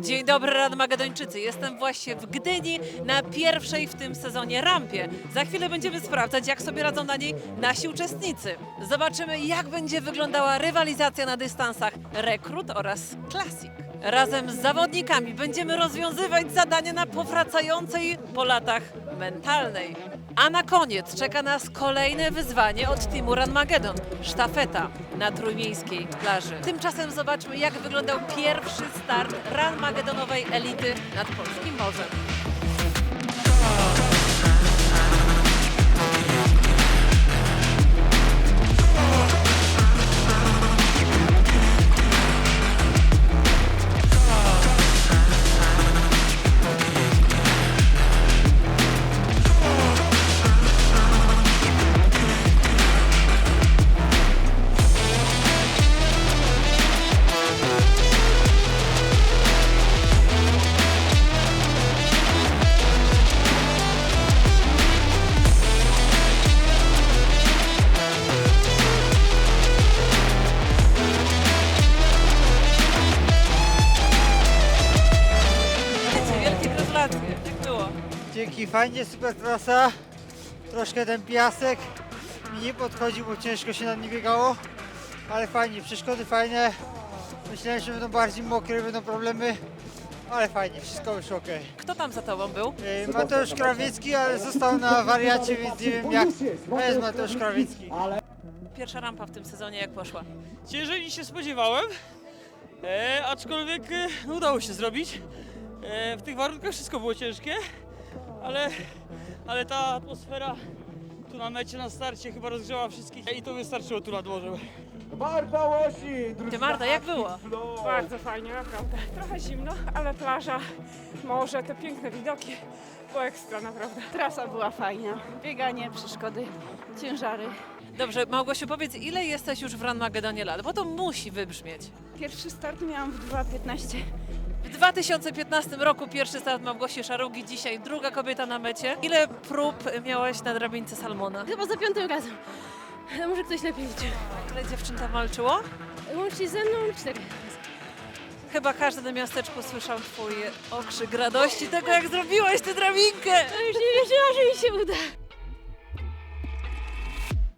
Dzień dobry Radmagedończycy, jestem właśnie w Gdyni na pierwszej w tym sezonie rampie. Za chwilę będziemy sprawdzać, jak sobie radzą na niej nasi uczestnicy. Zobaczymy, jak będzie wyglądała rywalizacja na dystansach rekrut oraz klasik. Razem z zawodnikami będziemy rozwiązywać zadania na powracającej po latach mentalnej. A na koniec czeka nas kolejne wyzwanie od teamu Ranmagedon. Sztafeta na trójmiejskiej plaży. Tymczasem zobaczmy, jak wyglądał pierwszy start Ranmagedonowej elity nad polskim morzem. Dzięki, fajnie, super trasa. Troszkę ten piasek mi nie podchodził, bo ciężko się na nim biegało. Ale fajnie, przeszkody fajne. Myślałem, że będą bardziej mokre, będą problemy. Ale fajnie, wszystko wyszło ok. Kto tam za tobą był? Mateusz Krawiecki, ale został na wariacie, więc nie wiem jak. To jest Mateusz Krawiecki. Pierwsza rampa w tym sezonie, jak poszła? Ciężej niż się spodziewałem, e, aczkolwiek e, no, udało się zrobić. E, w tych warunkach wszystko było ciężkie, ale, ale ta atmosfera tu na mecie, na starcie chyba rozgrzała wszystkich i to wystarczyło tu nad morzem. Marta Łosi! Ty Marta, jak było? Bardzo fajnie, naprawdę. Trochę zimno, ale plaża, morze, te piękne widoki. Było ekstra, naprawdę. Trasa była fajna. Bieganie, przeszkody, ciężary. Dobrze, Małgosiu, powiedz, ile jesteś już w Ranmagedonie lat? Bo to musi wybrzmieć. Pierwszy start miałam w 2.15. W 2015 roku pierwszy start Małgosi Szarugi, dzisiaj druga kobieta na mecie. Ile prób miałaś na drabince Salmona? Chyba za piątym razem. Może ktoś lepiej liczy. Ile dziewczyn tam walczyło? Łącznie ze mną cztery. Chyba każdy na miasteczku słyszał twój okrzyk radości tego, jak zrobiłaś tę drabinkę! To już nie wierzyła, że mi się uda.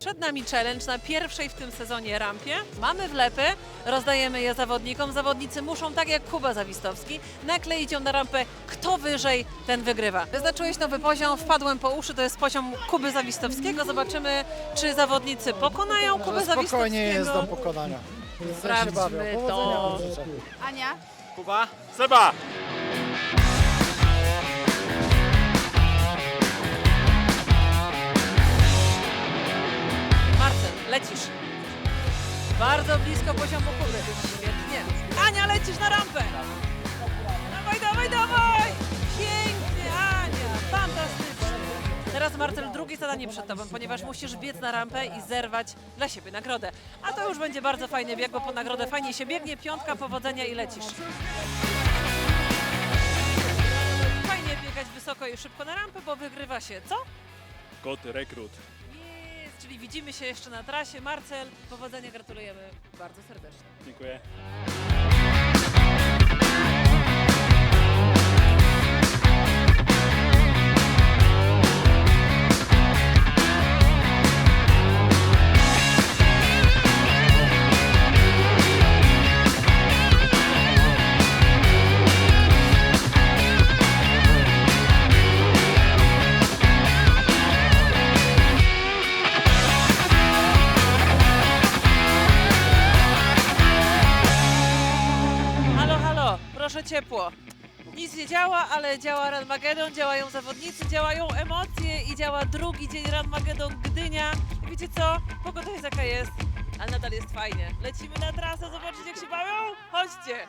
Przed nami challenge na pierwszej w tym sezonie rampie. Mamy wlepy, rozdajemy je zawodnikom. Zawodnicy muszą, tak jak Kuba Zawistowski, nakleić ją na rampę. Kto wyżej, ten wygrywa. Wyznaczyłeś nowy poziom, wpadłem po uszy, to jest poziom Kuby Zawistowskiego. Zobaczymy, czy zawodnicy pokonają Kubę Zawistowskiego. Spokojnie jest do pokonania. Sprawdźmy to. Ania? Kuba? Seba! Lecisz. Bardzo blisko poziomu Kuby. Świetnie. Ania, lecisz na rampę. Dawaj, dawaj, dawaj. Pięknie, Ania. Fantastycznie. Teraz Marcel, drugie zadanie przed tobą, ponieważ musisz biec na rampę i zerwać dla siebie nagrodę. A to już będzie bardzo fajny bieg, bo po nagrodę fajnie się biegnie. Piątka, powodzenia i lecisz. Fajnie biegać wysoko i szybko na rampę, bo wygrywa się co? Kot rekrut. Czyli widzimy się jeszcze na trasie. Marcel, powodzenia, gratulujemy bardzo serdecznie. Dziękuję. Działa, ale działa Ranmagedon, działają zawodnicy, działają emocje i działa drugi dzień Ranmagedon Gdynia. I wiecie co? Pogoda jest jaka jest, ale nadal jest fajnie. Lecimy na trasę, zobaczyć jak się bawią? Chodźcie!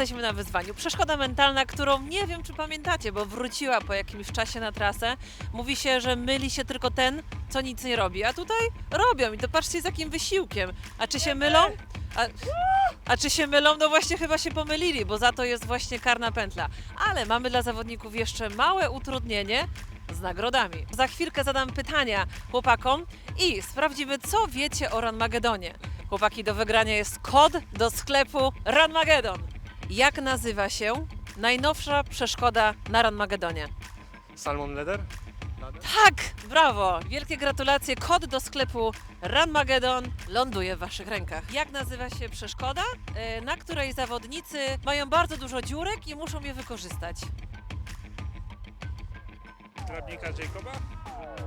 Jesteśmy na wyzwaniu. Przeszkoda mentalna, którą nie wiem, czy pamiętacie, bo wróciła po jakimś czasie na trasę. Mówi się, że myli się tylko ten, co nic nie robi. A tutaj robią i to patrzcie z jakim wysiłkiem. A czy się mylą? A, a czy się mylą? No właśnie chyba się pomylili, bo za to jest właśnie karna pętla. Ale mamy dla zawodników jeszcze małe utrudnienie z nagrodami. Za chwilkę zadam pytania chłopakom i sprawdzimy, co wiecie o Ranmagedonie. Chłopaki, do wygrania jest kod do sklepu Ranmagedon. Jak nazywa się najnowsza przeszkoda na Ranmagedonie? Salmon Leather? Tak, brawo! Wielkie gratulacje. Kod do sklepu Ranmagedon ląduje w Waszych rękach. Jak nazywa się przeszkoda, e, na której zawodnicy mają bardzo dużo dziurek i muszą je wykorzystać? Drabnika Jacoba?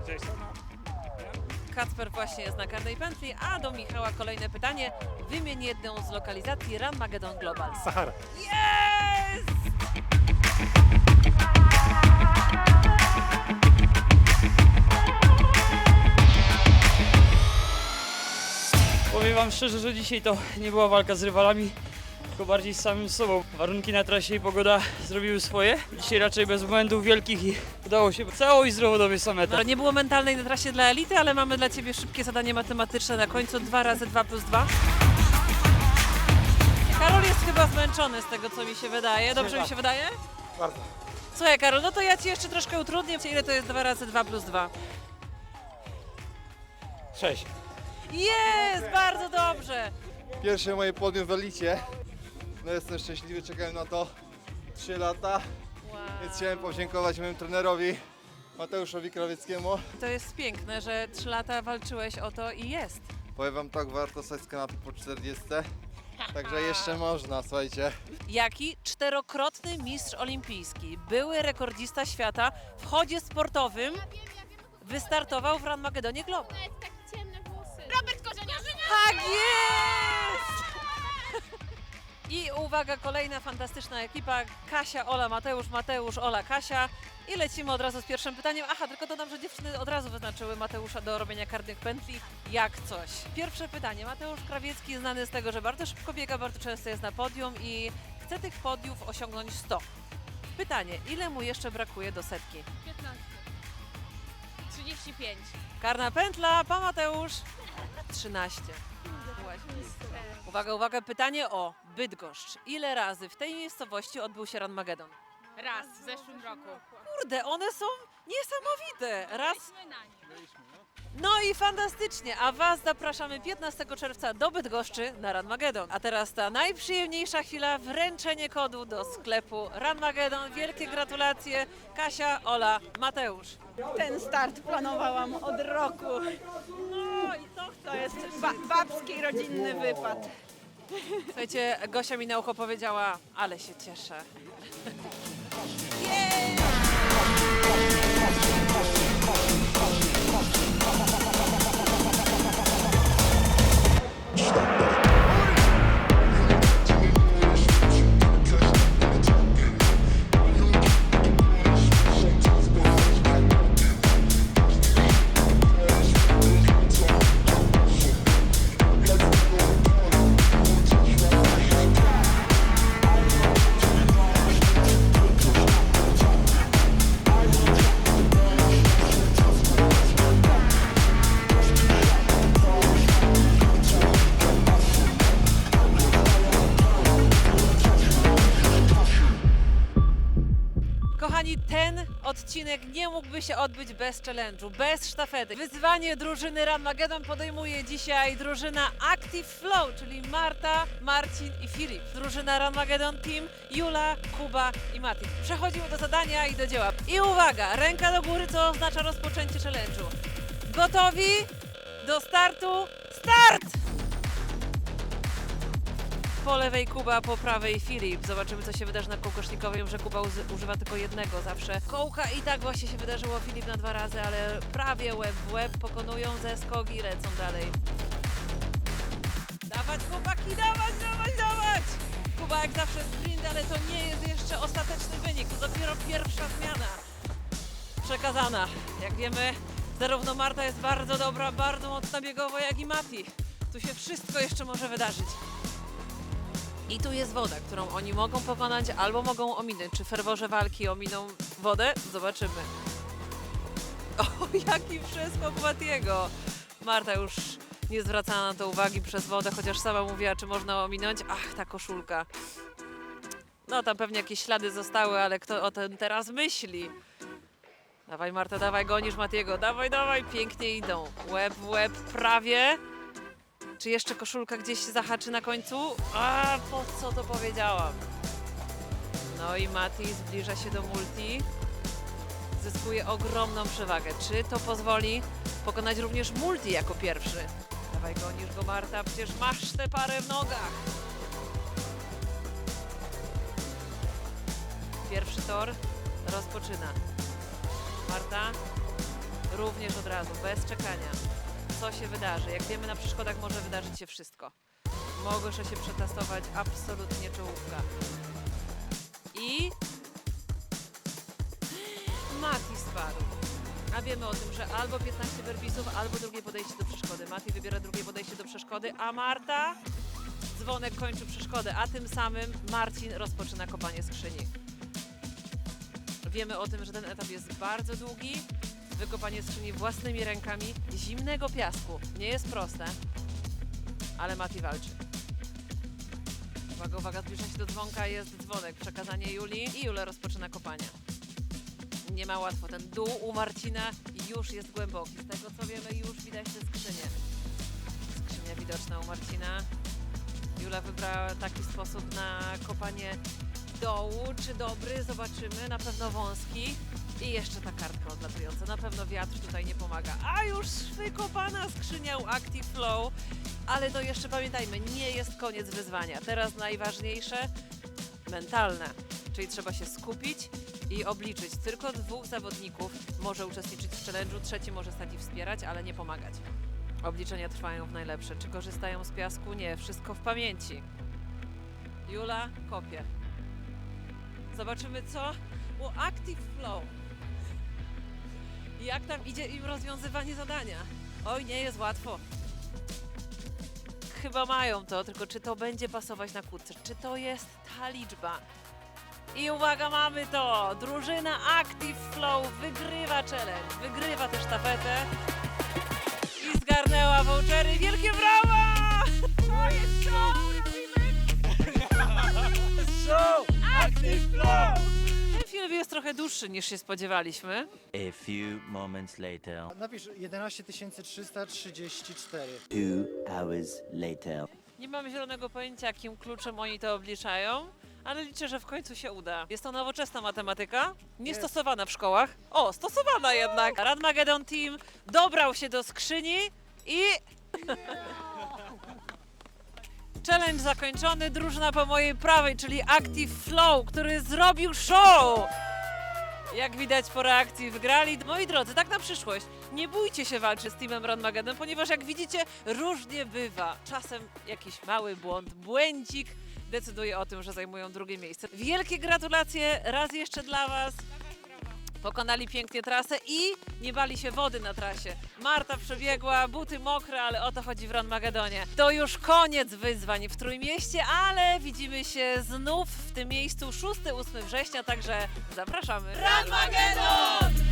Jasona? Kacper właśnie jest na karnej pętli, a do Michała kolejne pytanie. Wymień jedną z lokalizacji Ranmagedon Global. Sahara. Jest! Powiem wam szczerze, że dzisiaj to nie była walka z rywalami, tylko bardziej z samym sobą. Warunki na trasie i pogoda zrobiły swoje. Dzisiaj raczej bez błędów wielkich i udało się całość zdrowodowie sameta. No, nie było mentalnej na trasie dla elity, ale mamy dla Ciebie szybkie zadanie matematyczne na końcu. 2 razy 2 plus 2. Karol jest chyba zmęczony z tego, co mi się wydaje. Dobrze mi się wydaje? Bardzo. Słuchaj, Karol, no to ja Ci jeszcze troszkę utrudnię. Ile to jest 2 razy 2 plus 2? Cześć. Jest! Bardzo dobrze! Pierwsze moje podium w Elicie. No jestem szczęśliwy, czekałem na to 3 lata, więc chciałem podziękować mojemu trenerowi Mateuszowi Krawieckiemu. To jest piękne, że 3 lata walczyłeś o to i jest. Powiem wam tak, warto stać z kanapy po 40. Także jeszcze można, słuchajcie. Jaki czterokrotny mistrz olimpijski, były rekordzista świata w chodzie sportowym wystartował w Ranmagedonie Globe. Robert Korzeniarz! Tak jest! I uwaga, kolejna fantastyczna ekipa. Kasia, Ola, Mateusz, Mateusz, Ola, Kasia. I lecimy od razu z pierwszym pytaniem. Aha, tylko dodam, że dziewczyny od razu wyznaczyły Mateusza do robienia karnych pętli, jak coś. Pierwsze pytanie. Mateusz Krawiecki znany z tego, że bardzo szybko biega, bardzo często jest na podium i chce tych podiów osiągnąć 100. Pytanie, ile mu jeszcze brakuje do setki? 15. 35. Karna pętla, pan Mateusz. 13. Uwaga, uwaga, pytanie o Bydgoszcz. Ile razy w tej miejscowości odbył się Ranmagedon? Raz w zeszłym roku. Kurde, one są niesamowite. Raz. Byliśmy na nim. No i fantastycznie. A Was zapraszamy 15 czerwca do Bydgoszczy na Ranmagedon. A teraz ta najprzyjemniejsza chwila, wręczenie kodu do sklepu Ranmagedon. Wielkie gratulacje. Kasia, Ola, Mateusz. Ten start planowałam od roku. No i to To jest ba babski rodzinny wypad. Słuchajcie, Gosia mi na ucho powiedziała, ale się cieszę. Kochani, odcinek nie mógłby się odbyć bez challenge'u, bez sztafety. Wyzwanie drużyny Ranmagedon podejmuje dzisiaj drużyna Active Flow, czyli Marta, Marcin i Filip. Drużyna Ranmagedon Team, Jula, Kuba i Mati. Przechodzimy do zadania i do dzieła. I uwaga, ręka do góry to oznacza rozpoczęcie challenge'u. Gotowi? Do startu? Start! Po lewej Kuba, po prawej Filip. Zobaczymy, co się wydarzy na kołkosznikowej, że Kuba używa tylko jednego zawsze. Kołka i tak właśnie się wydarzyło Filip na dwa razy, ale prawie łeb w łeb pokonują ze skogi i lecą dalej. Dawać chłopaki, dawać, dawać, dawać! Kuba jak zawsze sprint, ale to nie jest jeszcze ostateczny wynik, to dopiero pierwsza zmiana przekazana. Jak wiemy, zarówno Marta jest bardzo dobra, bardzo mocna biegowo, jak i Mati. Tu się wszystko jeszcze może wydarzyć. I tu jest woda, którą oni mogą pokonać albo mogą ominąć. Czy w ferworze walki ominą wodę? Zobaczymy. O, jaki przeskok Matiego! Marta już nie zwracała na to uwagi przez wodę, chociaż sama mówiła, czy można ominąć. Ach, ta koszulka. No tam pewnie jakieś ślady zostały, ale kto o tym teraz myśli? Dawaj Marta, dawaj, gonisz Matiego, dawaj, dawaj, pięknie idą. Łeb w łeb prawie. Czy jeszcze koszulka gdzieś się zahaczy na końcu? A, po co to powiedziałam? No i Mati zbliża się do multi. Zyskuje ogromną przewagę. Czy to pozwoli pokonać również multi jako pierwszy? Dawaj, gonisz go Marta, przecież masz tę parę w nogach. Pierwszy tor rozpoczyna. Marta również od razu, bez czekania. Co się wydarzy? Jak wiemy, na przeszkodach może wydarzyć się wszystko. Mogę się przetestować absolutnie czołówka. I Mati spadł. A wiemy o tym, że albo 15 werbisów, albo drugie podejście do przeszkody. Mati wybiera drugie podejście do przeszkody, a Marta dzwonek kończy przeszkodę, a tym samym Marcin rozpoczyna kopanie skrzyni. Wiemy o tym, że ten etap jest bardzo długi. Wykopanie skrzyni własnymi rękami zimnego piasku nie jest proste, ale Mati walczy. Uwaga, uwaga, zbliża się do dzwonka, jest dzwonek, przekazanie Julii i Jula rozpoczyna kopanie. Nie ma łatwo, ten dół u Marcina już jest głęboki. Z tego co wiemy, już widać te skrzynie. Skrzynia widoczna u Marcina. Jula wybrała taki sposób na kopanie dołu. Czy dobry? Zobaczymy. Na pewno wąski. I jeszcze ta kartka odlatująca. Na pewno wiatr tutaj nie pomaga. A już wykopana skrzynia Active Flow. Ale to jeszcze pamiętajmy, nie jest koniec wyzwania. Teraz najważniejsze mentalne. Czyli trzeba się skupić i obliczyć. Tylko dwóch zawodników może uczestniczyć w challenge'u, trzeci może stać i wspierać, ale nie pomagać. Obliczenia trwają w najlepsze. Czy korzystają z piasku? Nie, wszystko w pamięci. Jula kopie. Zobaczymy co u Active Flow. Jak tam idzie im rozwiązywanie zadania? Oj, nie jest łatwo. Chyba mają to, tylko czy to będzie pasować na kłódce? Czy to jest ta liczba? I uwaga, mamy to! Drużyna Active Flow wygrywa challenge, wygrywa też tapetę i zgarnęła vouchery. Wielkie brawa! Jest trochę dłuższy niż się spodziewaliśmy. A few moments later, Napisz 11 334. two hours later. Nie mam zielonego pojęcia, jakim kluczem oni to obliczają, ale liczę, że w końcu się uda. Jest to nowoczesna matematyka, niestosowana w szkołach. O, stosowana jednak! Radmagedon Team dobrał się do skrzyni i... Challenge zakończony, drużyna po mojej prawej, czyli Active Flow, który zrobił show! Jak widać po reakcji wygrali. Moi drodzy, tak na przyszłość, nie bójcie się walczyć z Teamem Ranmageddon, ponieważ jak widzicie, różnie bywa. Czasem jakiś mały błąd, błędzik decyduje o tym, że zajmują drugie miejsce. Wielkie gratulacje raz jeszcze dla Was. Pokonali pięknie trasę i nie bali się wody na trasie. Marta przebiegła, buty mokre, ale o to chodzi w Ranmagedonie. To już koniec wyzwań w Trójmieście, ale widzimy się znów w tym miejscu 6-8 września, także zapraszamy. Ranmagedon!